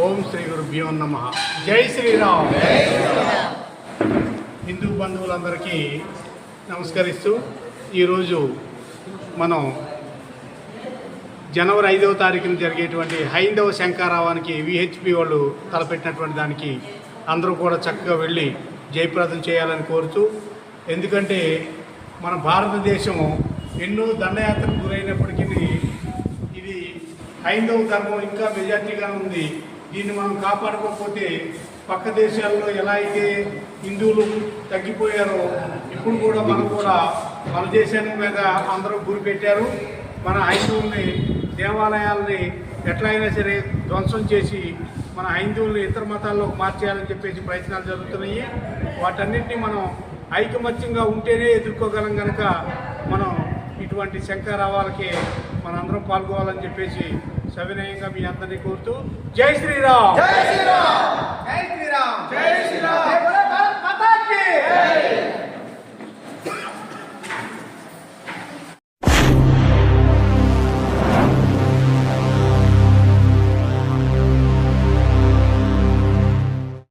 ఓం శ్రీ గురుభ్యో నమ. జై శ్రీరామ్. హిందూ బంధువులందరికీ నమస్కరిస్తూ ఈరోజు మనం జనవరి ఐదవ తారీఖున జరిగేటువంటి హైందవ శంకారావానికి విహెచ్పి వాళ్ళు తలపెట్టినటువంటి దానికి అందరూ కూడా చక్కగా వెళ్ళి జయప్రదం చేయాలని కోరుతూ ఎందుకంటే మన భారతదేశం ఎన్నో దండయాత్రకు గురైనప్పటికీ ఇది హైందవ ధర్మం ఇంకా మెజార్టీగా ఉంది. దీన్ని మనం కాపాడుకోకపోతే పక్క దేశాల్లో ఎలా అయితే హిందువులు తగ్గిపోయారో ఇప్పుడు కూడా మనం కూడా మన దేశాన్ని మీద అందరూ గురి పెట్టారు. మన హైందువుల్ని దేవాలయాల్ని ఎట్లయినా సరే ధ్వంసం చేసి మన హైందువుల్ని ఇతర మతాల్లోకి మార్చేయాలని చెప్పేసి ప్రయత్నాలు జరుగుతున్నాయి. వాటన్నిటిని మనం ఐకమత్యంగా ఉంటేనే ఎదుర్కోగలం కనుక మనం ఇటువంటి శంకరావాలకి మనందరం పాల్గొవాలని చెప్పేసి సవినయంగా మీ అందరినీ కోరుతూ జై శ్రీరామ్ జై శ్రీరామ్! జై శ్రీరామ్!